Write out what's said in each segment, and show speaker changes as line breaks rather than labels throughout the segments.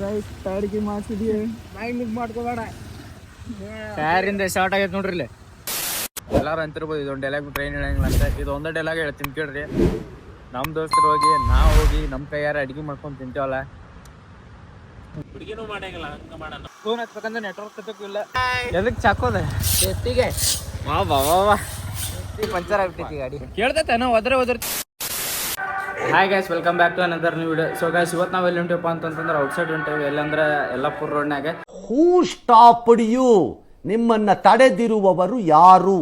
Guys ಅಡಿಗೆ ಮಾಡ್ತಿದ್ವಿ mind ಮಾಡ್ಕೋಬೇಡ
ತಯಾರಿಂದ ಶಾರ್ಟ್ ಆಗೈತೆ ನೋಡ್ರಿ ಇಲ್ಲಿ. ಎಲ್ಲಾರು ಅಂತಿರ್ಬೋದು ಇದೊಂದು ಡೈಲಾಗ್ ಟ್ರೈನ್ ಹೇಳಂಗಿಲ್ಲ ಅಂತ. ಇದು ಒಂದೇ ಡೈಲಾಗ್ ಹೇಳ್ತೀನಿ ಕೇಳ್ರಿ. ನಮ್ಮ ದೋಸ್ತರು ಹೋಗಿ ನಾವು ಹೋಗಿ ನಮ್ಮ ಕೈಯಾರ ಅಡಿಗೆ ಮಾಡ್ಕೊಂಡು ತಿಂತೇವಲ್ಲ? ಫೋನ್ ಹಚ್ಬೇಕಂದ್ರೆ ನೆಟ್ವರ್ಕ್ ಇಲ್ಲ. ಎದಕ್ಕೆ ಚಾಕೋದ?
ಎತ್ತಿಗೆ
ವಾ ವಾ ವಾ
ಪಂಚರ್ ಆಗ್ತೈತಿ ಗಾಡಿ
ಕೇಳ್ತೈತೆ ನಾವು ಒದ್ರೆ ಒದ್ರ hi guys welcome back to another new video so guys ಇವತ್ತು ನಾವು ಎಲ್ಲಿ ಹೊಂಟಿವಪ್ಪ ಅಂತಂದ್ರೆ ಔಟ್ಸೈಡ್ ಹೊಂಟೇವಿ. ಎಲ್ಲಂದ್ರೆ ಯಲ್ಲಾಪುರ ರೋಡ್ನಾಗ
ಹೂ ಸ್ಟಾಪ್ ಯು ನಿಮ್ಮನ್ನ ತಡೆದಿರುವವರು ಯಾರು?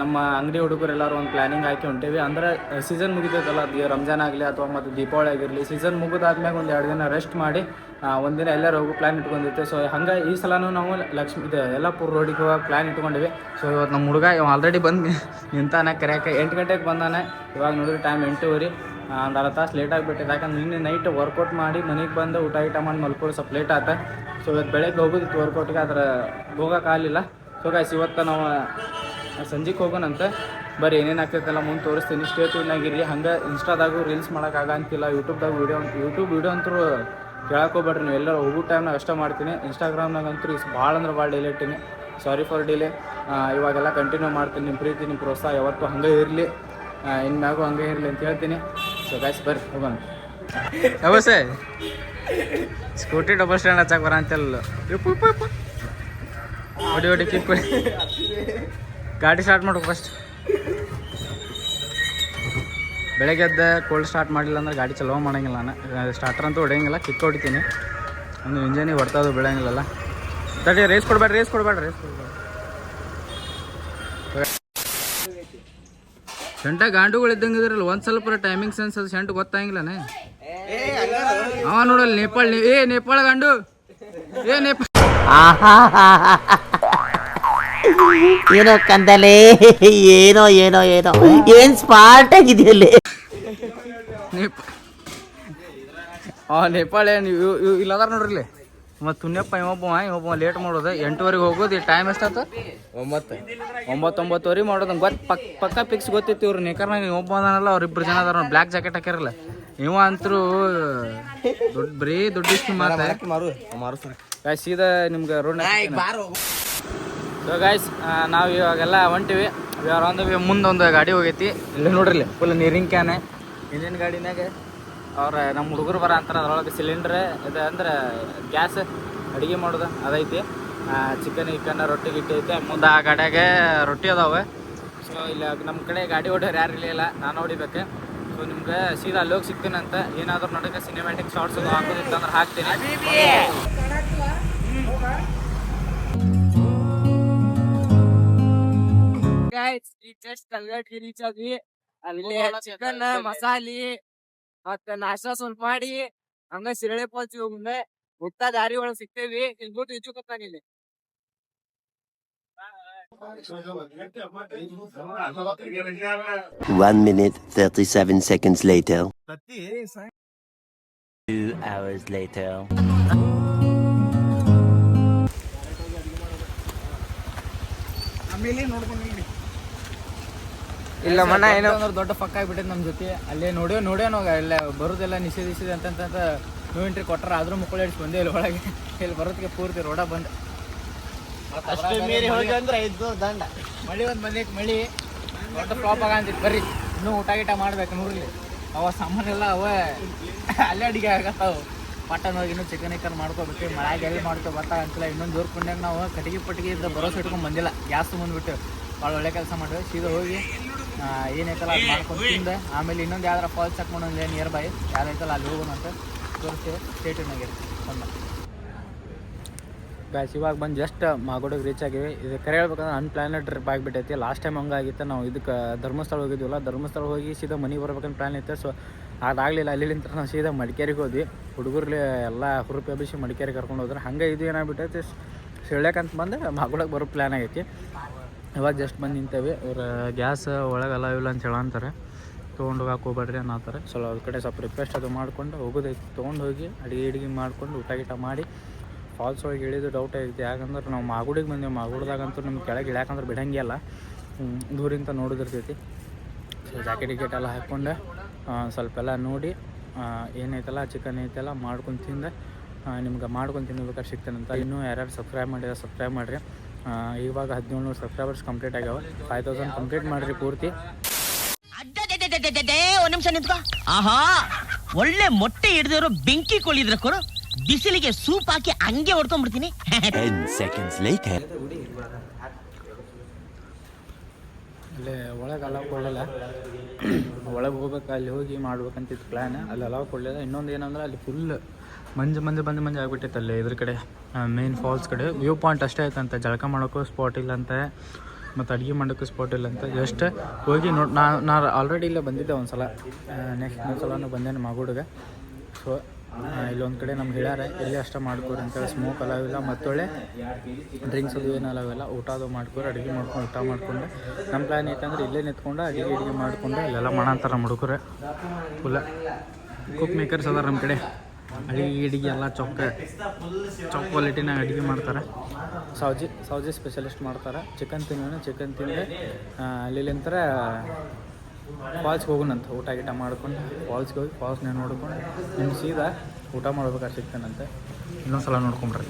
ನಮ್ಮ ಅಂಗಡಿ ಹುಡುಗರು ಎಲ್ಲರೂ ಒಂದು ಪ್ಲಾನಿಂಗ್ ಹಾಕಿ ಹೊಂಟೇವಿ. ಅಂದ್ರೆ ಸೀಸನ್ ಮುಗಿತೈತಲ್ಲ ರಂಜಾನ್ ಆಗಲಿ ಅಥವಾ ಮತ್ತು ದೀಪಾವಳಿ ಆಗಿರಲಿ ಸೀಸನ್ ಮುಗಿದಾದ್ಮ್ಯಾಗ ಒಂದು ಎರಡು ದಿನ ರೆಸ್ಟ್ ಮಾಡಿ ಒಂದಿನ ಎಲ್ಲರೂ ಹೋಗೋ ಪ್ಲಾನ್ ಇಟ್ಕೊಂಡಿರ್ತೇವೆ ಸೊ ಹಂಗೆ ಈ ಸಲನೂ ನಾವು ಲಕ್ಷ್ಮಿ ಇದು ಯಲ್ಲಾಪುರ ರೋಡಿಗೆ ಹೋಗಿ ಪ್ಲಾನ್ ಇಟ್ಕೊಂಡಿವಿ ಸೊ ಇವತ್ತು ನಮ್ಮ ಹುಡುಗ ಇವ ಆಲ್ರೆಡಿ ಬಂದು ನಿಂತಾನೆ ಕರೆಯಕ್ಕೆ ಎಂಟು ಗಂಟೆಗೆ ಬಂದಾನೆ. ಇವಾಗ ನೋಡಿದ್ರೆ ಟೈಮ್ ಎಂಟೂವರೆ. ಒಂದು ಅರ್ಧ ತಾಸು ಲೇಟ್ ಆಗಿಬಿಟ್ಟಿದೆ. ಯಾಕಂದ್ರೆ ನಿನ್ನೆ ನೈಟ್ ವರ್ಕೌಟ್ ಮಾಡಿ ಮನೆಗೆ ಬಂದು ಊಟ ಗೀಟ ಮಾಡಿ ಮಲ್ಕೊಳ್ಳೋ ಸ್ವಲ್ಪ ಲೇಟ್ ಆತ ಸೊ ಇವತ್ತು ಬೆಳಗ್ಗೆ ಹೋಗೋದಿತ್ತು ವರ್ಕೌಟ್ಗೆ ಆದ್ರೆ ಹೋಗೋಕ್ಕಾಗಲಿಲ್ಲ ಸೊ ಗಾಯ್ಸ್ ಇವತ್ತು ನಾವು ಸಂಜೆಗೆ ಹೋಗೋಣಂತೆ. ಬರೀ ಏನೇನು ಆಗ್ತೈತಲ್ಲ ಮುಂದೆ ತೋರಿಸ್ತೀನಿ. ಸ್ಟೇ ಟ್ಯೂನ್ನಾಗಿರಿ ಹಂಗೆ ಇನ್ಸ್ಟಾದಾಗೂ ರೀಲ್ಸ್ ಮಾಡೋಕ್ಕಾಗಂತಿಲ್ಲ ಯೂಟ್ಯೂಬ್ದಾಗ ವೀಡಿಯೋ ಯೂಟ್ಯೂಬ್ ವೀಡಿಯೋ ಅಂತೂ ಕೇಳಕ್ಕೆ ಹೋಗ್ಬೇಡ್ರಿ ನೀವು. ಎಲ್ಲರೂ ಹೋಗೋ ಟೈಮ್ನಾಗ ಅಷ್ಟೇ ಮಾಡ್ತೀನಿ. ಇನ್ಸ್ಟಾಗ್ರಾಮ್ನಾಗ ಅಂತೂ ಇಸ್ ಭಾಳ ಅಂದ್ರೆ ಭಾಳ ಡಿಲೇ ಇಟ್ಟಿನಿ. ಸಾರಿ ಫಾರ್ ಡಿಲೇ ಇವಾಗೆಲ್ಲ ಕಂಟಿನ್ಯೂ ಮಾಡ್ತೀನಿ. ನಿಮ್ಮ ಪ್ರೀತಿ ನಿಮ್ಮ ಪ್ರೋತ್ಸಾಹ ಯಾವತ್ತೂ ಹಂಗೆ ಇರಲಿ. ಇನ್ಮ್ಯಾಗೂ ಹಂಗೆ ಇರಲಿ ಅಂತ ಹೇಳ್ತೀನಿ. ಸೊ ಗಾಯ್ಸ್ ಬರ್ರಿ, ಹೋಗೋಣ. ಸ್ಕೂಟಿ ಡಬಲ್ ಸ್ಟ್ಯಾಂಡ್ ಹಚ್ಚಕ್ಕೆ ಬರ ಅಂತೆಲ್ಲ ಓಡಿ ಓಡಿ ಕಿಕ್ ಗಾಡಿ ಸ್ಟಾರ್ಟ್ ಮಾಡು ಫಸ್ಟ್ ಬೆಳಗ್ಗೆ ಎದ್ದ ಕೋಲ್ಡ್ ಸ್ಟಾರ್ಟ್ ಮಾಡಿಲ್ಲ ಅಂದ್ರೆ ಗಾಡಿ ಚಲೋ ಮಾಡಂಗಿಲ್ಲ ನಾನು ಸ್ಟಾರ್ಟರ್ ಅಂತೂ ಹೊಡೆಯಂಗಿಲ್ಲ, ಕಿಕ್ ಹೊಡಿತೀನಿ. ಒಂದು ಇಂಜನಿಗೆ ಅದು ಬೆಳೆಯಂಗಿಲ್ಲಲ್ಲ. ತಡಿ ರೇಸ್ ಕೊಡ್ಬೇಡ ರೇಸ್ ಕೊಡಬೇಡ ರೇಸ್ ಕೊಡ್ಬೇಡ ಶಂಟ ಗಾಂಡುಗಳು ಇದ್ದಂಗೆ ಇದ್ರಲ್ಲ ಒಂದು ಸ್ವಲ್ಪ ಟೈಮಿಂಗ್ ಸೆನ್ಸ್ ಅದು ಶಂಟ್ ಗೊತ್ತಾಗಿಲ್ಲನೇ? ಅವ ನೋಡಲ್ಲ ನೇಪಾಳ ನೇ- ಏ ನೇಪಾಳ ಗಾಂಡು! ಏ ನೇಪಾಳ
ಏನೋ ಕಂದಲೆ ಏನೋ ಏನೋ ಏನೋ. ಏನ್ ಸ್ಮಾರ್ಟ್ ಆಗಿದೆಯಲ್ಲಿ
ನೇಪ ಆ ನೇಪಾಳ ಏನು ಇಲ್ಲ ಅದಾರ ನೋಡ್ರಿ ಮತ್ತು ತುಣ್ಯಪ್ಪ ಇವೊಬ್ಬ ಇವೊಬ್ಬ ಲೇಟ್ ಮಾಡೋದು. ಎಂಟುವರೆಗೆ ಹೋಗೋದು ಈ ಟೈಮ್ ಎಷ್ಟಾಯ್ತು
ಒಂಬತ್ತು
ಒಂಬತ್ತು. ಒಂಬತ್ತುವರೆ ಮಾಡೋದು. ಗೊತ್ತು ಪಕ್ ಪಕ್ಕ ಫಿಕ್ಸ್ ಗೊತ್ತಿತ್ತು ಇವ್ರು. ನೇಕರ್ನಾಗ ಒಬ್ಬ ಅದಾನಲ್ಲ ಅವ್ರಿಬ್ರು ಜನ ಅದಾರ ಬ್ಲ್ಯಾಕ್ ಜಾಕೆಟ್ ಹಾಕಿರಲ್ಲ ಇವ ಅಂತರೂ ದೊಡ್ಡ ಬರೀ ದುಡ್ಡು ಇಷ್ಟು ಮಾತ ಗಾಯ್ಸ್ ಸೀದಾ ನಿಮ್ಗೆ ರೋಡ್ ಸೊ ಗಾಯ್ಸ್ ನಾವು ಇವಾಗೆಲ್ಲ ಹೊಂಟಿವಿ. ಆರ್ ಆನ್ ದ ವೇ ಮುಂದೊಂದು ಗಾಡಿ ಹೋಗೈತಿ. ಇಲ್ಲಿ ನೋಡ್ರಿ ಫುಲ್ ನೀರಿನ ಕ್ಯಾನೆ. ಇಂಜಿನ್ ಗಾಡಿನಾಗ ಅವ್ರ ನಮ್ಮ ಹುಡುಗರು ಬರ ಅಂತಾರೆ ಅದರೊಳಗೆ ಸಿಲಿಂಡ್ರ್ ಇದು ಅಂದ್ರೆ ಗ್ಯಾಸ್ ಅಡುಗೆ ಮಾಡೋದು, ಅದೈತಿ. ಚಿಕನ್ ಗಿಕನ್ ರೊಟ್ಟಿ, ಗಿಟ್ಟಿ ಐತೆ. ಮುಂದೆ ಆ ಗಾಡಿಯಾಗೆ ರೊಟ್ಟಿ ಅದಾವೆ. ಸೊ ಇಲ್ಲ ನಮ್ಮ ಕಡೆ ಗಾಡಿ ಹೊಡೆಯೋರು ಯಾರು ಇರಲಿಲ್ಲ ನಾನು ಹೊಡಿಬೇಕು. ಸೊ ನಿಮ್ಗೆ ಸೀದಾ ಅಲ್ಲಿ ಹೋಗಿ ಸಿಗ್ತೀನಿ ಅಂತ ಏನಾದರೂ ನೋಡೋಕೆ ಸಿನಿಮ್ಯಾಟಿಕ್ ಶಾರ್ಟ್ಸ್ ಹಾಕೋದಿತ್ತು ಅಂದ್ರೆ ಹಾಕ್ತೀನಿ.
ಗೈಸ್ ಚಿಕನ್ ಮಸಾಲಿ ಮತ್ತ ನಾಷ್ಟಾ ಸ್ವಲ್ಪ ಮಾಡಿ ಹಂಗ ಶಿರಳೆ ಪೋಲ್ಸಿ ಮುಂದೆ ಹುಟ್ಟ ದಾರಿ ಒಳಗ್ ಸಿಗ್ತೇವಿ ಇಲ್ಲಿ ಬಿಟ್ಟು ಇಚ್ಚುಕೊತಾನ ಇಲ್ಲಿ
one minute thirty seven seconds later two hours later
ಇಲ್ಲ ಮಣ್ಣ ಏನೋ
ಅಂದ್ರೆ ದೊಡ್ಡ ಪಕ್ಕ ಆಗ್ಬಿಟ್ಟೈತೆ ನಮ್ಮ ಜೊತೆ. ಅಲ್ಲೇ ನೋಡ್ಯೋ ನೋಡ್ಯೋ ಇಲ್ಲ ಬರೋದೆಲ್ಲ ನಿಷೇಧಿಸಿದೆ ಅಂತಂತ ನೋ ಎಂಟ್ರಿ ಕೊಟ್ಟಾರ ಆದ್ರೂ ಮುಕ್ಕಳು ಹಿಡಿಸಿ ಬಂದೆ ಇಲ್ಲಿ ಒಳಗೆ. ಇಲ್ಲಿ ಬರೋದಕ್ಕೆ ಪೂರ್ತಿ ರೋಡ ಬಂದ.
ಅಂದ್ರೆ ಇದು ದಂಡ.
ಮಳಿ ಒಂದು ಬಂದೈತಿ ಮಳಿ. ದೊಡ್ಡ ಫ್ಲಾಪ್ ಆಗಂತಿತ್ತು ಬರ್ರಿ. ಇನ್ನೂ ಊಟ ಗೀಟ ಮಾಡ್ಬೇಕು ನೋಡ್ರಿ. ಅವ ಸಾಮಾನೆಲ್ಲ ಅವ ಅಲ್ಲೇ ಅಡಿಗೆ ಆಗತ್ತಾವ. ಮಟನ್ ಹೋಗಿ ಇನ್ನೂ ಚಿಕನ್ ಇಕನ್ ಮಾಡ್ಕೋಬೇಕು ಮಳೆಗೆ ಎಲ್ಲಿ ಮಾಡ್ಕೋ ಬರ್ತಾ ಅಂತಿಲ್ಲ. ಇನ್ನೊಂದು ಜೋರ್ ಪುಣ್ಯಾಗ ನಾವು ಕಟ್ಟಿಗೆ ಪಟ್ಟಿಗೆ ಇದ್ದ ಭರೋಸೆ ಇಟ್ಕೊಂಡ್ ಬಂದಿಲ್ಲ. ಗ್ಯಾಸ್ ಬಂದ್ಬಿಟ್ಟು ಭಾಳ ಒಳ್ಳೆ ಕೆಲಸ ಮಾಡಿದ್ವಿ ಸೀದಾ ಹೋಗಿ ಏನೈತಲ್ಲ ಅದು ಮಾಡ್ಕೊಂಡು ತಿಂದೆ. ಆಮೇಲೆ ಇನ್ನೊಂದು ಯಾವ್ದಾರ ಫಾಲ್ಸ್ ಚೆಕ್ ಮಾಡೋಣ ನಿಯರ್ ಬೈ ಯಾವ್ದೈತಲ್ಲ ಅಲ್ಲಿ ಹೋಗೋಣ ಅಂತ ತೋರಿಸ್ತೀವಿ. ಸ್ಟೇಟಿನಾಗೆ ಬಂದ ಬ್ಯಾಸ್ ಇವಾಗ ಬಂದು ಜಸ್ಟ್ ಮಾಗೋಡಿಗೆ ರೀಚ್ ಆಗಿವಿ. ಇದು ಕರೆ ಹೇಳ್ಬೇಕಂದ್ರೆ ಅನ್ಪ್ಲಾನೆಡ್ ಟ್ರಿಪ್ ಆಗಿಬಿಟ್ಟೈತಿ. ಲಾಸ್ಟ್ ಟೈಮ್ ಹಂಗಾಗಿತ್ತು ನಾವು ಇದಕ್ಕೆ ಧರ್ಮಸ್ಥಳ ಹೋಗಿದ್ವಲ್ಲ ಧರ್ಮಸ್ಥಳ ಹೋಗಿ ಸೀದಾ ಮನೆಗೆ ಬರ್ಬೇಕಂತ ಪ್ಲ್ಯಾನ್ ಇತ್ತು. ಸೊ ಅದಾಗಲಿಲ್ಲ. ಅಲ್ಲಿಂದ ನಾವು ಸೀದಾ ಮಡಿಕೇರಿಗೆ ಹೋದ್ವಿ. ಹುಡುಗರ್ಲಿ ಎಲ್ಲ ಹುರುಪಿ ಅಭಿಷಿ ಮಡಿಕೇರಿ ಕರ್ಕೊಂಡು ಹೋದ್ರೆ. ಹಂಗೆ ಇದು ಏನಾಗ್ಬಿಟ್ಟೈತಿ? ಅಂತ ಬಂದು ಮಾಗೋಡಕ್ಕೆ ಬರೋ ಪ್ಲ್ಯಾನ್ ಆಗೈತಿ. ಇವಾಗ ಜಸ್ಟ್ ಬಂದು ನಿಂತೇವೆ. ಇವ್ರ ಗ್ಯಾಸ್ ಒಳಗಲ್ಲ ಇಲ್ಲ ಅಂತ ಹೇಳಂತಾರೆ ತೊಗೊಂಡು ಹೋಗಕ್ಕೆ ಹೋಗ್ಬೇಡ್ರಿ ಅನ್ನತ್ತಾರೆ ಸೊ ಅದ್ರ ಕಡೆ ಸ್ವಲ್ಪ ರಿಕ್ವೆಸ್ಟ್ ಅದು ಮಾಡ್ಕೊಂಡು ಹೋಗೋದೈತಿ ತೊಗೊಂಡು ಹೋಗಿ ಅಡುಗೆ ಅಡುಗೆ ಮಾಡ್ಕೊಂಡು ಊಟ ಗೀಟ ಮಾಡಿ ಫಾಲ್ಸ್ ಒಳಗೆ ಇಳಿದು ಡೌಟ್ ಐತಿ. ಯಾಕಂದ್ರೆ ನಾವು ಮಾಗುಡಿಗೆ ಬಂದೆವು. ಮಾಗುಡ್ದಾಗಂತೂ ನಿಮ್ಗೆ ಕೆಳಗೆ ಇಳ್ಯಾಕಂದ್ರೆ ಬಿಡಂಗಿಲ್ಲ ದೂರಿಂದ ನೋಡಿದಿರ್ತೈತಿ. ಸೊ ಜಾಕೆಟ್ ಗಿಕೆಟ್ ಎಲ್ಲ ಹಾಕ್ಕೊಂಡೆ. ಸ್ವಲ್ಪ ಎಲ್ಲ ನೋಡಿ ಏನೈತಲ್ಲ ಚಿಕನ್ ಐತಲ್ಲ ಮಾಡ್ಕೊಂಡು ತಿಂದೆ. ನಿಮ್ಗೆ ಮಾಡ್ಕೊಂಡು ತಿನ್ನಬೇಕಾದ್ರೆ ಅಂತ ಇನ್ನೂ ಯಾರ್ಯಾರು ಸಬ್ಸ್ಕ್ರೈಬ್ ಮಾಡಿದ್ರೆ ಸಬ್ಸ್ಕ್ರೈಬ್ ಮಾಡಿರಿ. ಇವಾಗ ಹದಿನೇಳು ಸಬ್ಸ್ಕ್ರೈಬರ್ಸ್ ಕಂಪ್ಲೀಟ್ ಆಗ್ಯಾವ. ಫೈವ್ ತೌಸಂಡ್ ಕಂಪ್ಲೀಟ್ ಮಾಡ್ರಿ ಪೂರ್ತಿ.
ಒಂದ್ ನಿಮಿಷ ನಿಂತ್ಕೋ. ಆಹಾ ಒಳ್ಳೆ ಮೊಟ್ಟೆ ಹಿಡಿದಿರೋ ಬೆಂಕಿ ಕೊಳಿದ್ರ ಕೊರು ಬಿಸಿಲಿಗೆ ಸೂಪ್ ಹಾಕಿ ಹಂಗೆ ಹೊಡ್ಕೊಂಡ್ಬಿಡ್ತೀನಿ.
10 seconds later.
ಅಲ್ಲೇ ಒಳಗೆ ಅಲಾವ್ ಕೊಡಲ್ಲ ಒಳಗೆ ಹೋಗ್ಬೇಕು ಅಲ್ಲಿ ಹೋಗಿ ಮಾಡ್ಬೇಕಂತಿತ್ತು ಪ್ಲ್ಯಾನ್ ಅಲ್ಲಿ ಅಲಾವ್ ಕೊಡಲಿಲ್ಲ. ಇನ್ನೊಂದು ಏನಂದ್ರೆ ಅಲ್ಲಿ ಫುಲ್ ಮಂಜು ಮಂಜು ಬಂದು ಮಂಜು ಆಗ್ಬಿಟ್ಟಿತ್ತು ಅಲ್ಲಿ ಇದ್ರ ಕಡೆ ಮೇನ್ ಫಾಲ್ಸ್ ಕಡೆ. ವ್ಯೂ ಪಾಯಿಂಟ್ ಅಷ್ಟೇ ಆಯ್ತಂತೆ. ಜಳಕ ಮಾಡೋಕ್ಕೂ ಸ್ಪಾಟ್ ಇಲ್ಲಂತೆ. ಮತ್ತು ಅಡುಗೆ ಮಾಡೋಕ್ಕೂ ಸ್ಪಾಟ್ ಇಲ್ಲಂತೆ. ಜಸ್ಟ್ ಹೋಗಿ ನೋಡಿ, ನಾ ನಾ ಆಲ್ರೆಡಿ ಇಲ್ಲೇ ಬಂದಿದ್ದೆ ಒಂದು ಸಲ ನೆಕ್ಸ್ಟ್ ಒಂದು ಸಲನೂ ಬಂದೇನೆ ಮಗುಡಿಗೆ. ಸೊ ಇಲ್ಲೊಂದು ಕಡೆ ನಮ್ಗೆ ಹೇಳ್ಯಾರ, ಇಲ್ಲೇ ಅಷ್ಟೇ ಮಾಡ್ಕೊರಿ ಅಂತೇಳಿ ಸ್ಮೋಕ್ ಅಲಾವಿಲ್ಲ ಮತ್ತೊಳ್ಳೆ ಡ್ರಿಂಕ್ಸ್ ಅದು ಏನು ಅಲಾವಿಲ್ಲ ಊಟ ಅದು ಮಾಡ್ಕೊರಿ, ಅಡುಗೆ ಮಾಡ್ಕೊಂಡು, ಊಟ ಮಾಡ್ಕೊಂಡು. ನಮ್ಮ ಪ್ಲ್ಯಾನ್ ಐತಂದ್ರೆ ಇಲ್ಲೇ ನಿಂತ್ಕೊಂಡು ಅಡುಗೆ ಅಡುಗೆ ಮಾಡಿಕೊಂಡು, ಇಲ್ಲೆಲ್ಲ ಮಾಡಂತಾರ ನಮ್ಮ ಹುಡುಗರು ಫುಲ್ಲ ಕುಕ್ ಮೇಕರ್ಸ್ ಅದಾರ ನಮ್ಮ ಕಡೆ. ಅಡುಗೆ ಗಿಡಿಗೆ ಎಲ್ಲ ಚೊಕ್ಕ ಚೊಕ್ಕ ಕ್ವಾಲಿಟಿನಾಗ ಅಡುಗೆ ಮಾಡ್ತಾರೆ. ಸೌಜಿ ಸೌಜಿ ಸ್ಪೆಷಲಿಸ್ಟ್ ಮಾಡ್ತಾರೆ. ಚಿಕನ್ ತಿನ್ನೋಣ ಚಿಕನ್ ತಿಂದು. ಅಲ್ಲಿಂತರ ಫಾಲ್ಸ್ಗೆ ಹೋಗೋಣಂತ ಊಟ ಗೀಟ ಮಾಡ್ಕೊಂಡು ಫಾಲ್ಸ್ಗೆ ಹೋಗಿ ಫಾಲ್ಸ್ನ ನೋಡ್ಕೊಂಡು ನಿಮ್ಮ ಸೀದಾ ಊಟ ಮಾಡ್ಬೇಕಾದ್ರೆ ಸಿಗ್ತಾನಂತೆ. ಇನ್ನೊಂದು ಸಲ ನೋಡ್ಕೊಂಬ್ರಿ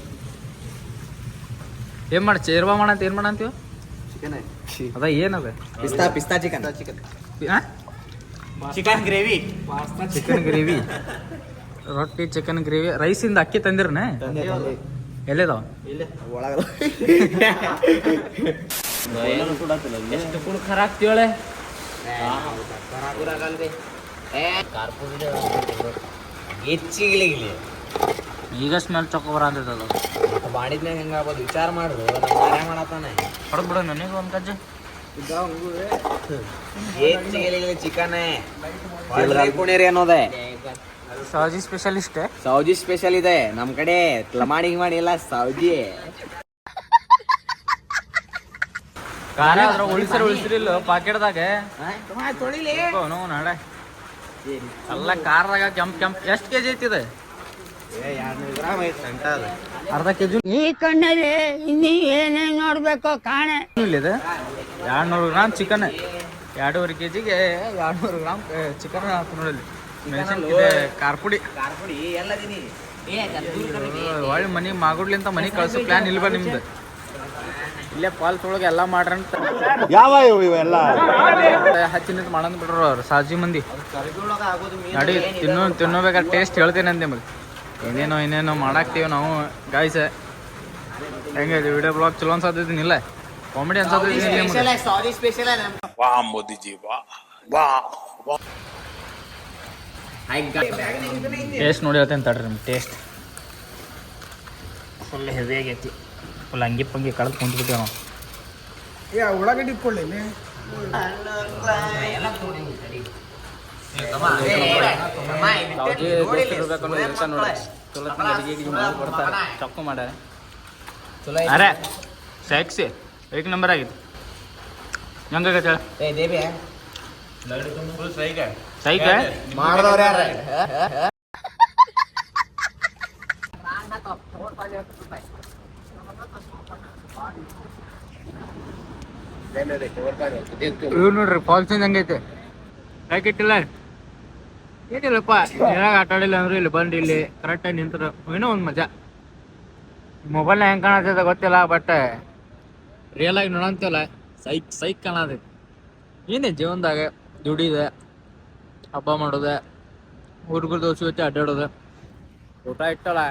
ಏನು ಮಾಡಿ ಚೇರ್ವಾ ಮಾಡಂತ ಏನು ಮಾಡಂತೀವ ಅದ ಏನದ?
ಪಿಸ್ತಾ ಪಿಸ್ತಾ chicken chicken chicken gravy
chicken gravy ರೊಟ್ಟಿ ಚಿಕನ್ ಗ್ರೇವಿ ರೈಸಿಂದ ಅಕ್ಕಿ ತಂದಿರನೆ? ಎಲ್ಲಿದಾವ
ಎಷ್ಟು ಕುಡ್ ಖರ ಆಗ್ತೀವಳೆ ಹೆಚ್ಚಿಗಿಲಿಗಿಲಿ.
ಈಗ ಸ್ಮೆಲ್ ಚಕೋಬರ ಬರ ಅಂತದ
ಮಾಡಿದ್ನಾಗ ಹೆಂಗಾಗ್ಬೋದು ವಿಚಾರ ಮಾಡ್ರು ನಮ್ಮ ಮಾರ್ಯ ಮಾಡತ್ತಾನೆ
ಹೊಡೆದ್ ಬಿಡು ನನಗೆ ಒಂದು ಕಜ್ಜಿ
ಹೆಚ್ಚಿಗಿಲಿಗಿಲಿ ಚಿಕನ್. ಕುಣಿರಿ ಅನ್ನೋದೆ.
ಸಾಜಿ ಸ್ಪೆಷಲಿಸ್ಟ್
ಸೌಜಿ ಸ್ಪೆಷಲ್ ಇದೆ. ನಮ್ ಕಡೆ ಮಾಡಿ ಇಲ್ಲ ಸೌಜಿ
ಖಾರ ಅದ್ರ ಉಳಿಸಿರಿ ಉಳಿಸಿರಿಲ್ಲ ಪಾಕೆಟ್ದಾಗ. ನೋ ನಡ ಎಲ್ಲ ಖಾರದಾಗ ಕೆಂಪ್ ಕೆಂಪ್. ಎಷ್ಟು ಕೆಜಿ ಐತಿದೆ? ಅರ್ಧ ಕೆಜಿ
ಈ ಕಣ್ಣಲ್ಲಿ ಇನ್ನಿ ಏನೇನ್ ನೋಡ್ಬೇಕು ಕಾಣೆ.
ಇಲ್ಲಿದೆ ಎರಡ್ನೂರು ಗ್ರಾಮ್ ಚಿಕನ್. ಎರಡೂವರೆ ಕೆಜಿಗೆ ಎರಡ್ನೂರು ಗ್ರಾಮ್ ಚಿಕನ್ ಹಾಕಿ ನೋಡಲ್ಲಿ ಮೆಣಸಿನ್ಕಾಯಿ ಕಾರ್ಪುಡಿ ಒಳ್ಳೆ ಮನಿ ಮಾಗುಡ್ಲಿಂತ ಮನಿ ಕಳ್ಸೋ ಪ್ಲಾನ್ ಇಲ್ಲವಾ ನಿಮ್ದು? ಇಲ್ಲೇ ಫಾಲ್ಸ್ ಒಳಗೆ ಎಲ್ಲ ಮಾಡ್ರಂತ
ಯಾವ ಇವೆಲ್ಲ?
ಹಚ್ಚಿ ಮಾಡಂತ ಮಾಡಂದ್ ಬಿಡ್ರು ಅವ್ರು ಸಾಜಿ ಮಂದಿ. ನಡಿ ತಿನ್ನೋ ತಿನ್ನೋಬೇಕಾದ್ರೆ ಟೇಸ್ಟ್ ಹೇಳ್ತೇನೆ ಅಂತ ನಿಮಗೆ. ಏನೇನೋ ಏನೇನೋ ಮಾಡಾಕ್ತೀವಿ ನಾವು ಗಾಯ್ಸ ಹೆಂಗೆ ವಿಡಿಯೋ ಬ್ಲಾಗ್ ಚಲೋ ಅನ್ಸತ್ತಿದ್ದೀನಿಲ್ಲ ಕಾಮಿಡಿ ಅನ್ಸತ್ತಿದ್ದೀನಿ ನಿಮ್ಗೆ?
ಸಾರಿ ಸ್ಪೆಷಲ್
ಟೇಸ್ಟ್ ನೋಡಿ ಹೇಳ್ತೇನೆ ತಡ್ರಿ ನಿಮ್ಮ ಟೇಸ್ಟ್ ಫುಲ್ ಹೆವಿ ಆಗೈತಿ. ಫುಲ್ ಹಂಗೆ ಪಂಗಿ ಕಳೆದು ಕುಂತ್ಬಿಟ್ಟೆ ನಾವು. ಯಾವುದೇ ಉಳ್ಳಾಗಡ್ಡಿ ಕೊಡ್ತಾರೆ ಚೊಕ್ಕ ಮಾಡ್ಯಾರ ಅರೆ ಸೆಕ್ಸಿ ಏಕ್ ನಂಬರ್ ಆಗಿತ್ತು. ಹೆಂಗಾಗತ್ತೆ ಹೇಳ?
ಏ ದೇವಿ
ಸೈಕ
ಮಾಡಿದವ್ರ ಯಾರ
ಇವ್ ನೋಡ್ರಿ ಫಾಲ್ಸ್ ಹೆಂಗೈತೆ. ಯಾಕಿಟ್ಟಿಲ್ಲ ಏನಿಲ್ಲಪ್ಪ ನೀರಾಗ ಆಟ ಆಡಿಲ್ಲ ಅಂದ್ರೆ ಇಲ್ಲಿ ಬಂದು ಇಲ್ಲಿ ಕರೆಕ್ಟಾಗಿ ನಿಂತ್ರ. ಏನೋ ಒಂದು ಮಜಾ. ಮೊಬೈಲ್ ಹೆಂಗೆ ಕಾಣತ್ತದ ಗೊತ್ತಿಲ್ಲ ಬಟ್ ರಿಯಲ್ ಆಗಿ ನೋಡಂತಿಲ್ಲ. ಸೈಕ್ ಸೈಕ್ ಕಾಣತೈತಿ. ಏನೇ ಜೀವನದಾಗ ದುಡಿದೆ. ಹಬ್ಬ ಮಾಡೋದೆ ಹುಡುಗರು ದೋಸ್ತಿ ಜೊತೆ ಅಡ್ಡಾಡೋದೆ. ಊಟ ಇಟ್ಟಲ್ಲ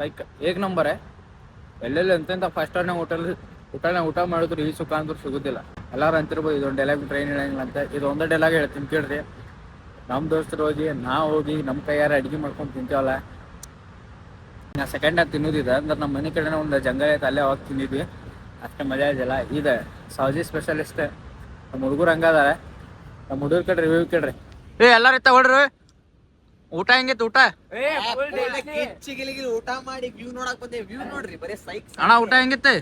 ಲೈಕ್ ಏಕ್ ನಂಬರೇ. ಎಲ್ಲೆಲ್ಲಿ ಎಂತೆಂಥ ಫಸ್ಟ್ ಅನ್ನ ಹೋಟೆಲ್ ಊಟನೇ ಊಟ ಮಾಡಿದ್ರು ಈ ಸುಖ ಅಂದ್ರೂ ಸಿಗೋದಿಲ್ಲ. ಎಲ್ಲಾರು ಅಂತಿರ್ಬೋದು, ಇದೊಂದು ಡೈಲಾಗ್ ಟ್ರೈನ್ ಹೇಳಂಗಿಲ್ಲ ಅಂತ. ಇದು ಒಂದೇ ಡೈಲಾಗ್ ಹೇಳ್ತೀನಿ ಕೇಳ್ರಿ. ನಮ್ಮ ದೋಸ್ತರು ಹೋಗಿ, ನಾ ಹೋಗಿ ನಮ್ಮ ಕೈಯಾರ ಅಡ್ಗೆ ಮಾಡ್ಕೊಂಡು ತಿಂತೇವಲ್ಲ. ನಾ ಸೆಕೆಂಡ್ ಆಗಿ ತಿನ್ನೋದಿದೆ, ಅಂದ್ರೆ ನಮ್ಮ ಮನೆ ಕಡೆನೇ ಒಂದು ಜಂಗಲ್ ಐತೆ, ಅಲ್ಲೇ ಹೋಗಿ ತಿಂದಿದ್ವಿ. ಅಷ್ಟೇ ಮಜಾ ಇದೆಯಲ್ಲ. ಇದೆ ಸೌಜಿ ಸ್ಪೆಷಲಿಸ್ಟ್ ನಮ್ಮ ಹುಡುಗರು ಹಂಗದಾರ ನಮ್ಮ ಹುಡುಗರು ಕಡೆ ರಿವ್ಯೂ ಕೇಳ್ರಿ. ಏ ಎಲ್ಲಾರು ತಗೊಳ್ರಿ ಊಟ ಹೆಂಗಿತ್ತು ಊಟ?
ಊಟ ಮಾಡಿ ವ್ಯೂ ನೋಡಕ್ ಬಂದೆ. ವ್ಯೂ ನೋಡ್ರಿ ಬರೇ ಸೈಕ್
ಅಣ್ಣ ಊಟ ಹೆಂಗಿತ್ತು?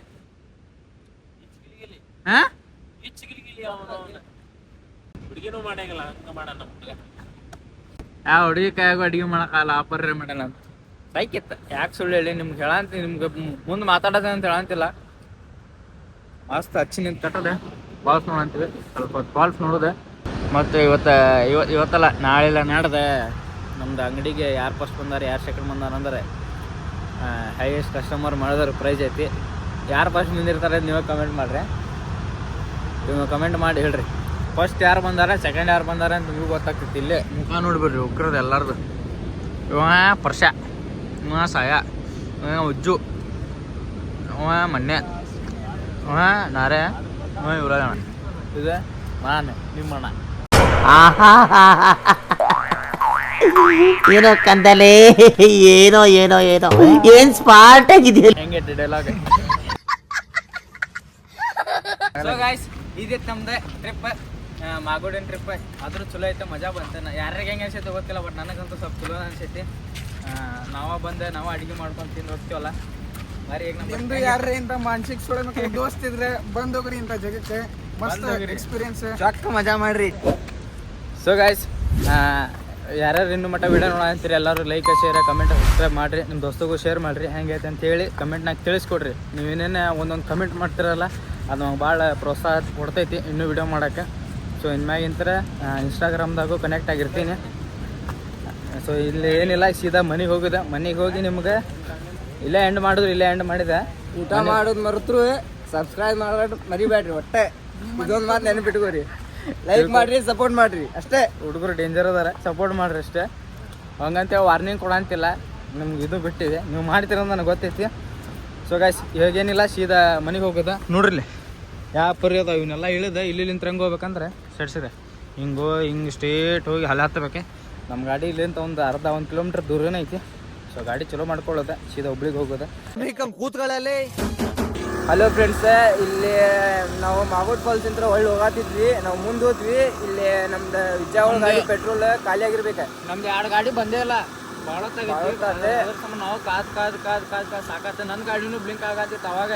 ಹಾ? ಯಾವ ಹುಡುಗಿ. ಕೈಯಾಗ ಅಡಿಗೆ ಮಾಡಕ್ಕಲ್ಲ ಆಪರ್ರೆ ಮಾಡಲ್ಲ ಅಂತ. ಇತ್ತ. ಯಾಕೆ ಸುಳ್ಳು ಹೇಳಿ ನಿಮ್ಗೆ ಹೇಳಂತ ನಿಮ್ಗೆ ಮುಂದೆ ಮಾತಾಡೋದ ಅಂತ ಹೇಳಂತಿಲ್ಲ. ಮಸ್ತ್ ಹಚ್ಚಿ ನಿಂತ ಕಟ್ಟದೆ. ಬಾಲ್ಸ್ ನೋಡಂತೀವಿ. ಸ್ವಲ್ಪ ಬಾಲ್ಸ್ ನೋಡಿದೆ. ಮತ್ತು ಇವತ್ತು ಇವ ಇವತ್ತಲ್ಲ ನಾಳೆಲ್ಲ ನಾಡ್ದೆ ನಮ್ದು ಅಂಗಡಿಗೆ ಯಾರು ಫಸ್ಟ್ ಬಂದಾರೆ ಯಾರು ಸೆಕೆಂಡ್ ಬಂದಾರ ಅಂದರೆ ಹೈಯೆಸ್ಟ್ ಕಸ್ಟಮರ್ ಮಾಡಿದ್ರೆ ಪ್ರೈಸ್ ಐತಿ. ಯಾರು ಫಸ್ಟ್ ಬಂದಿರ್ತಾರೆ ನೀವು ಕಮೆಂಟ್ ಮಾಡಿರಿ. ನೀವು ಕಮೆಂಟ್ ಮಾಡಿ ಹೇಳ್ರಿ. ಫಸ್ಟ್ ಯಾರು ಬಂದಾರೆ ಸೆಕೆಂಡ್ ಯಾರು ಬಂದಾರ ಅಂತ ನಿಮಗೆ ಗೊತ್ತಾಗ್ತಿತ್ತು ಇಲ್ಲೇ. ಮುಖ ನೋಡ್ಬಿಡ್ರಿ ಉಕ್ರದ್ದು ಎಲ್ಲಾರ್ದು. ಇವ ಪರ್ಷ ಇವ ಸಾಯ ಇವ ಉಜ್ಜು ಅವ ಮೊನ್ನೆ ಹಾಂ ನಾರೇ ಅವ ಇವ್ರಣ್ಣ ಇದು ನಾನು ನಿಮ್ಮ ಅಣ್ಣ
ಏನೋ ಕಂದಲೆ ಏನೋ ಏನೋ ಏನೋ. ಏನ್ ಸ್ಮಾರ್ಟ್ ಆಗಿದೆಯಲ್ಲ
ಹೆಂಗೆ ಡೈಲಾಗ್ ಸೊ ಗಾಯ್ಸ್ ಇದಿತ್ತು ನಮ್ದು ಟ್ರಿಪ್ ಮಾಗೋಡಿನ ಟ್ರಿಪ್ ಆದ್ರೂ ಚಲೋ ಐತೆ ಮಜಾ ಬಂತು. ನಾ ಯಾರಿಗೆ ಹೆಂಗೆ ಅನ್ಸೈತೆ ಗೊತ್ತಿಲ್ಲ ಬಟ್ ನನಗಂತೂ ಸ್ವಲ್ಪ ಚಲೋ ಅನ್ಸೈತಿ. ನಾವ ಬಂದೆ ನಾವು ಅಡಿಗೆ ಮಾಡ್ಕೊಂಡು ತಿಂದು ಹೋಗ್ತೀವಲ್ಲ? ಬಾರಿ ಈಗ
ನಮ್ದು ಯಾರ್ರಿ ಇಂತ ಮಾನಸಿಕ ಸುಳೆ ದೋಸ್ತಿದ್ರೆ ಬಂದೋಗ್ರಿ ಇಂತ ಜಗಕ್ಕೆ. ಮಸ್ತ್. ಎಕ್ಸ್ಪೀರಿಯನ್ಸ್
ಚೊಕ್ಕ ಮಜಾ ಮಾಡ್ರಿ.
ಸೊ ಗಾಯ್ಸ್ ಯಾರ್ಯಾರು ಇನ್ನು ಮಟ್ಟ ವಿಡಿಯೋ ನೋಡ ಅಂತೀರಿ ಎಲ್ಲರೂ ಲೈಕ್ ಶೇರ್ ಕಮೆಂಟ್ ಸಬ್ಸ್ಕ್ರೈಬ್ ಮಾಡಿರಿ ನಿಮ್ಮ ದೋಸ್ತಗೂ ಶೇರ್ ಮಾಡಿರಿ ಹೆಂಗೈತೆ ಅಂತೇಳಿ ಕಮೆಂಟ್ನಾಗ ತಿಳಿಸ್ಕೊಡ್ರಿ. ನೀವು ಏನೇನು ಒಂದೊಂದು ಕಮೆಂಟ್ ಮಾಡ್ತಿರಲ್ಲ ಅದು ನಮ್ಗೆ ಭಾಳ ಪ್ರೋತ್ಸಾಹ ಕೊಡ್ತೈತಿ ಇನ್ನೂ ವಿಡಿಯೋ ಮಾಡೋಕ್ಕೆ ಸೊ ಇನ್ಮ್ಯಾಗಿಂತರ ಇನ್ಸ್ಟಾಗ್ರಾಮ್ದಾಗೂ ಕನೆಕ್ಟ್ ಆಗಿರ್ತೀನಿ. ಸೊ ಇಲ್ಲಿ ಏನಿಲ್ಲ ಸೀದಾ ಮನೆಗೆ ಹೋಗಿದೆ ಮನೆಗೆ ಹೋಗಿ ನಿಮ್ಗೆ ಇಲ್ಲೇ ಎಂಡ್ ಮಾಡಿದ್ರು ಇಲ್ಲೇ ಎಂಡ್ ಮಾಡಿದೆ.
ಊಟ ಮಾಡೋದು ಮರೆತರು ಸಬ್ಸ್ಕ್ರೈಬ್ ಮಾಡೋದು ಮರಿಬೇಡ್ರಿ ಒಟ್ಟೆ. ಇದೊಂದು ಮಾತು ನೆನಪಿಟ್ಕೋರಿ. ಲೈಕ್ ಮಾಡ್ರಿ ಸಪೋರ್ಟ್ ಮಾಡ್ರಿ ಅಷ್ಟೇ.
ಹುಡುಗರು ಡೇಂಜರ್ ಅದಾರ ಸಪೋರ್ಟ್ ಮಾಡ್ರಿ ಅಷ್ಟೇ. ಹಂಗಂತ ವಾರ್ನಿಂಗ್ ಕೊಡಂತಿಲ್ಲ. ನಿಮ್ಗೆ ಇದು ಬಿಟ್ಟಿದೆ. ನೀವು ಮಾಡ್ತೀರ ನನಗೆ ಗೊತ್ತೈತಿ. ಸೊ ಗಾಯ್ಸ್ ಇವಾಗೇನಿಲ್ಲ ಸೀದಾ ಮನೆಗೆ ಹೋಗದ. ನೋಡ್ರಿ ಯಾವ ಪರಿ ಅದಾವ ಇವನ್ನೆಲ್ಲ ಇಳಿದ ಇಲ್ಲಿ ಇಲ್ಲಿಂದ ಹೆಂಗೆ ಹೋಗ್ಬೇಕಂದ್ರೆ ಸೆಡ್ಸಿದೆ ಹಿಂಗೋ ಹಿಂಗೆ ಸ್ಟೇಟ್ ಹೋಗಿ ಹಲ ಹತ್ತಬೇಕೆ. ನಮ್ಮ ಗಾಡಿ ಇಲ್ಲಿಂದ ಒಂದು ಅರ್ಧ ಒಂದು ಕಿಲೋಮೀಟ್ರ್ ದೂರನೇ ಐತಿ. ಸೊ ಗಾಡಿ ಚಲೋ ಮಾಡ್ಕೊಳ್ಳೋದೆ ಸೀದಾ ಹುಬ್ಳಿಗೆ ಹೋಗೋದೆ.
ಕೂತ್ಗಳಲ್ಲಿ. ಹಲೋ ಫ್ರೆಂಡ್ಸ್ ಇಲ್ಲಿ ನಾವು ಮಾಗೋಡ್ ಫಾಲ್ಸ್ ಅಂತ ಹೊಳ್ಳಿ ಹೋಗಾತಿದ್ವಿ. ನಾವು ಮುಂದೆ ಹೋದ್ವಿ. ಇಲ್ಲಿ ನಮ್ದು ವಿಜಯವಾಡ ಗಾಡಿ ಪೆಟ್ರೋಲ್ ಖಾಲಿ ಆಗಿರ್ಬೇಕು.
ನಮ್ದು ಎರಡು ಗಾಡಿ ಬಂದೇ ಇಲ್ಲ. ಭಾಳ. ನಾವು ಕಾದ್ ಕಾದ್ ಕಾದ್ ಕಾದ್ ಕಾದ್ ಸಾಕತ್ತೆ. ನನ್ನ ಗಾಡಿನೂ ಬ್ಲಿಂಕ್ ಆಗತ್ತಿತ್ತು ಅವಾಗ.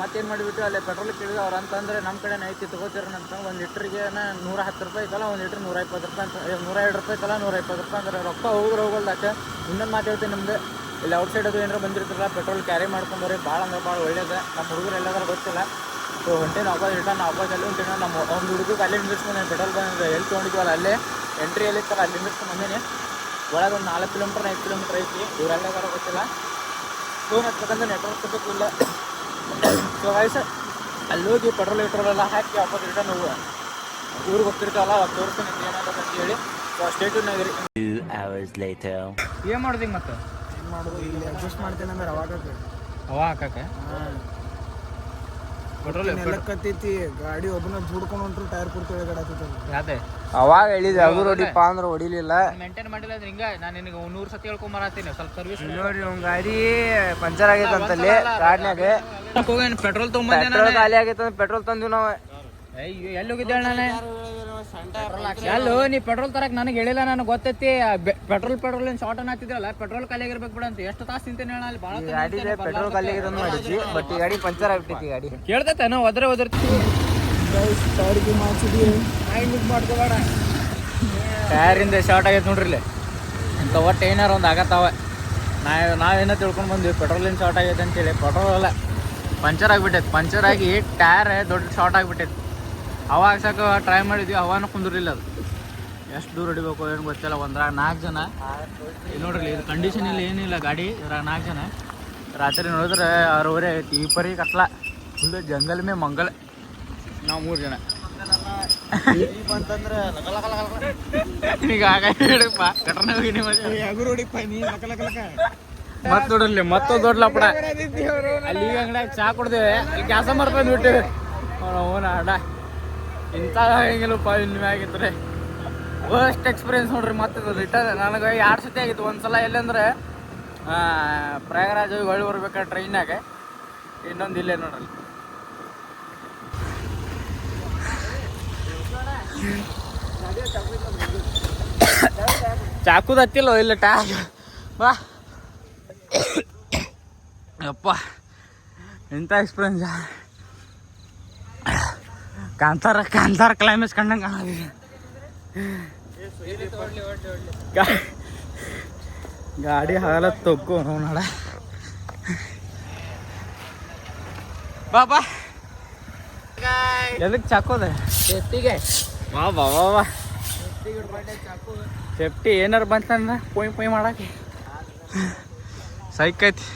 ಮತ್ತೇನು ಮಾಡಿಬಿಟ್ಟು ಅಲ್ಲಿ ಪೆಟ್ರೋಲ್ ಕೇಳಿದ್ರು ಅವ್ರು ಅಂತಂದ್ರೆ ನಮ್ಮ ಕಡೆ ಐತಿ ತಗೋತೀರ ಅಂತ ಒಂದು ಲೀಟ್ರಿಗೆ ನೂರ ಹತ್ತು ರೂಪಾಯಿ ಐತಲ್ಲ ಒಂದು ಲೀಟ್ರ್ ನೂರ ಇಪ್ಪತ್ತು ರೂಪಾಯಿ ಅಂತ ನೂರ ಎರಡು ರೂಪಾಯಿ ಐತಲ್ಲ ನೂರ ಇಪ್ಪತ್ತು ರೂಪಾಯಿ ಅಂದ್ರೆ ರೊಕ್ಕ ಹೋಗ್ರು ಹೋಗಲ್ದಾಕೆ. ಇನ್ನೊಂದು ಮಾತು ಹೇಳ್ತೀನಿ ನಿಮ್ದು. ಇಲ್ಲಿ ಔಟ್ ಸೈಡ್ ಅದು ಏನಾರು ಬಂದಿರ್ತಾರಲ್ಲ ಪೆಟ್ರೋಲ್ ಕ್ಯಾರಿ ಮಾಡ್ಕೊಂಡ್ರೆ ಭಾಳ ಅಂದ್ರೆ ಭಾಳ ಒಳ್ಳೇದು. ನಮ್ಮ ಹುಡುಗರು ಎಲ್ಲಾದ್ರೂ ಗೊತ್ತಿಲ್ಲ. ಸೊ ಹೊಂಟೇನು ವಾಪಸ್ ರಿಟರ್ನ್ ವಾಪಸ್ ಅಲ್ಲಿ ಹೊಂಟೇನು ನಮ್ಮ ಒಂದು ಹುಡುಗಕ್ಕೆ ಅಲ್ಲಿ ನಿಂದಿರ್ಸ್ಕೊಂಡು ಪೆಟ್ರೋಲ್ ಬಂದ ಎಲ್ಲಿ ತೊಗೊಂಡಿದ್ವಲ್ಲ ಅಲ್ಲೇ ಎಂಟ್ರಿಯಲ್ಲಿ ಇರ್ತಾರೆ ಅಲ್ಲಿ ನಿಂದಿರ್ಸ್ಕೊಂಡು ಬಂದೇನೆ ಒಳಗೆ ಒಂದು ನಾಲ್ಕು ಕಿಲೋಮೀಟರ್ ಐದು ಕಿಲೋಮೀಟರ್ ಐತಿ. ಇವರೆಲ್ಲ ಗೊತ್ತಿಲ್ಲ. ಫೋನ್ ಹಚ್ಬೇಕಂದ್ರೆ ನೆಟ್ವರ್ಕ್ ಇಲ್ಲ ಸೊ ಸರ್ ಅಲ್ಲಿ ಹೋಗಿ ಪೆಟ್ರೋಲ್ ಗಿಟ್ರೋಲ್ ಎಲ್ಲ ಹಾಕಿ ವಾಪಸ್ ರಿಟರ್ನ್ ಹೋಗುವ ಊರಿಗೆ ಹೋಗ್ತಿರ್ತಾವಲ್ಲ ಅವಾಗ ತೋರಿಸ್ತೀನಿ ಏನಾಗುತ್ತೆ ಅಂತ ಹೇಳಿ. So
hours later.
ಏನು ಮಾಡೋದು ಮತ್ತೆ?
ಮಾಡೋದು ಇಲ್ಲಿ ಅಡ್ಜಸ್ಟ್ ಮಾಡ್ತೇನೆ ಅಂದ್ರೆ ಅವಾಗ
ಅವ ಹಾಕಕ್ಕೆ? ಪೆಟ್ರೋಲ್
ಕತ್ತೈತಿ ಗಾಡಿ ಒಬ್ಬನ ದುಡ್ಕೊಂಡು ಹೊಂಟ್ರು ಟೈರ್ ಪೂರ್ತಿ ಒಳಗಡೆ
ಯಾವ್ದೆ?
ಅವಾಗ ಹೇಳಿದೆ ಅದು ಅಂದ್ರೆ ಹೊಡಿಲಿಲ್ಲ.
ಮೇಂಟೈನ್ ಮಾಡಿಲ್ಲ ಅಂದ್ರೆ ಹಿಂಗ ನಾನು ನಿನಗೆ ನೂರು ಸತಿ ಸ್ವಲ್ಪ ಸರ್ವಿಸ್
ನೋಡ್ರಿ ಅವ್ನ ಗಾಡಿ ಪಂಚರ್ ಆಗೈತೆ ಅಂತಲ್ಲಿ ಗಾಡಿನಾಗ
ಹೋಗೇನು ಪೆಟ್ರೋಲ್
ಖಾಲಿ ಆಗೈತೆ ಪೆಟ್ರೋಲ್ ತಂದ್ವಿ ನಾವು.
ಅಯ್ಯೋ ಎಲ್ಲಿ ಹೋಗಿದ್ದೇಳ ನಾನು? ಎಲ್ಲೋ ನೀ ಪೆಟ್ರೋಲ್ ತರಕ್ ನನಗೆ ಹೇಳಿಲ್ಲ ನನಗೆ ಗೊತ್ತೈತಿ. ಪೆಟ್ರೋಲ್ ಪೆಟ್ರೋಲ್ ಏನ್ ಶಾರ್ಟ್ ಅನ್ ಹಾಕ್ತಿದ್ರಲ್ಲ ಪೆಟ್ರೋಲ್ ಖಾಲಿ ಆಗಿರ್ಬೇಕು ಬಿಡ ಅಂತ. ಎಷ್ಟು ತಾಸು ತಿಂತೇನೆ ಹೇಳ ಅಲ್ಲಿ ಭಾಳ
ಗಾಡಿ ಪೆಟ್ರೋಲ್ ಅಂತ ಬಟ್ ಈ ಗಾಡಿ ಪಂಚರ್ ಆಗ್ಬಿಟ್ಟೈತಿ ಗಾಡಿ.
ಕೇಳ್ತೈತೆ ನಾವು ಒದ್ರೆ ಒದರ್ತೀವಿ.
ಟೈರ್ಗೆ ಮಾಡ್ಸಿದ್ವಿ
ಮಾಡ್ಕೋಬೇಡ. ಟೈರಿಂದ ಶಾರ್ಟ್ ಆಗೈತೆ ನೋಡ್ರಿ ಇಲ್ಲಿ. ಇಂಥ ಒಟ್ಟು ಏನಾರ ಒಂದು ಆಗತ್ತಾವ. ನಾ ನಾವೇನೋ ತಿಳ್ಕೊಂಡು ಬಂದ್ವಿ ಪೆಟ್ರೋಲ್ ಏನು ಶಾರ್ಟ್ ಆಗೈತೆ ಅಂತೇಳಿ. ಪೆಟ್ರೋಲ್ ಅಲ್ಲ ಪಂಚರ್ ಆಗಿಬಿಟ್ಟೈತೆ. ಪಂಚರ್ ಆಗಿ ಟೈರ್ ದೊಡ್ಡ ಶಾರ್ಟ್ ಆಗಿಬಿಟ್ಟೈತೆ. ಹವಾ ಹಾಕ್ಸಕ್ಕೆ ಟ್ರೈ ಮಾಡಿದ್ವಿ ಹವಾನು ಕುಂದಿರಲಿಲ್ಲ ಅದು ಎಷ್ಟು ದೂರ ಹೊಡಿಬೇಕು ಏನು ಗೊತ್ತಿಲ್ಲ ಒಂದ್ರಾಗ ನಾಲ್ಕು ಜನ ಇಲ್ಲಿ ನೋಡ್ರಿ ಇದು ಕಂಡೀಷನ್ ಇಲ್ಲ ಏನಿಲ್ಲ ಗಾಡಿ ಇದ್ರಾಗ ನಾಲ್ಕು ಜನ ರಾತ್ರಿ ನೋಡಿದ್ರೆ ಆರೂವರೆ ಐತಿ ಈ ಪರಿ ಕತ್ಲ ಫುಲ್ ಜಂಗಲ್ ಮೇ ಮಂಗಲ್ ನಾವು ಮೂರು ಜನ ಈಗ ಆಗ ಹೇಳಪ್ಪ ಕಟ್ರನ ಹೋಗಿನಿ
ಯಾಗು ರೋಡಿಪ್ಪ ನೀ ಲಕ ಲಕ ಲಕ
ಮತ್ ನೋಡ್ರಿ ಮತ್ತೊಂದು ದೊಡ್ಡ ಲಪಡ ಅಲ್ಲಿ ಈಗ ಅಂಗಡಿಯಾಗ ಚಾ ಕುಡ್ದೇವೆ ಅಲ್ಲಿ ಕೆಲಸ ಮಾಡ್ಕೊಂಡು ಬಿಟ್ಟಿವಿ ಅವನ ಅಡ ಇಂಥ ಹೆಂಗಿಲ್ಲಪ್ಪ ಇನ್ನು ಆಗಿದ್ರೆ ವರ್ಸ್ಟ್ ಎಕ್ಸ್ಪೀರಿಯನ್ಸ್ ನೋಡ್ರಿ ಮತ್ತೆ ರಿಟರ್ನ್ ನನಗೆ ಎರಡು ಸತಿ ಆಗಿತ್ತು. ಒಂದ್ಸಲ ಎಲ್ಲಂದ್ರೆ ಪ್ರಯಾಗರಾಜ್ ಹೊಳ್ಳಿ ಬರ್ಬೇಕಾದ್ರೆ ಟ್ರೈನಾಗೆ ಇನ್ನೊಂದು ಇಲ್ಲೇ ನೋಡ್ರಿ ಚಾಕುದ ಹತ್ತಿಲ್ಲ, ಇಲ್ಲ ಟ್ಯಾಗ್. ಬಾ ಯಪ್ಪ. ಎಂಥ ಎಕ್ಸ್ಪೀರಿಯನ್ಸ್ ಕಾಂತಾರ ಕಾಂತಾರ ಕ್ಲೈಮೇಸ್ ಕಂಡಂಗೆ ಕಾಣೋದಿಲ್ಲ ಗಾಡಿ ಹಾಲ ತೊಕ್ಕು ನೋಡ ಬಾಬಾ ಬಾ ಎದಕ್ಕೆ ಚಾಕೋದೆ
ಸೇಫ್ಟಿಗೆ.
ವಾ ಬಾ ವಾ ವಾ ಸೇಫ್ಟಿ ಏನಾರು ಬಂತಂದ್ರೆ ಪೊಯ್ ಪೊಯ್ ಮಾಡಕ್ಕೆ ಸೈಕೈತಿ.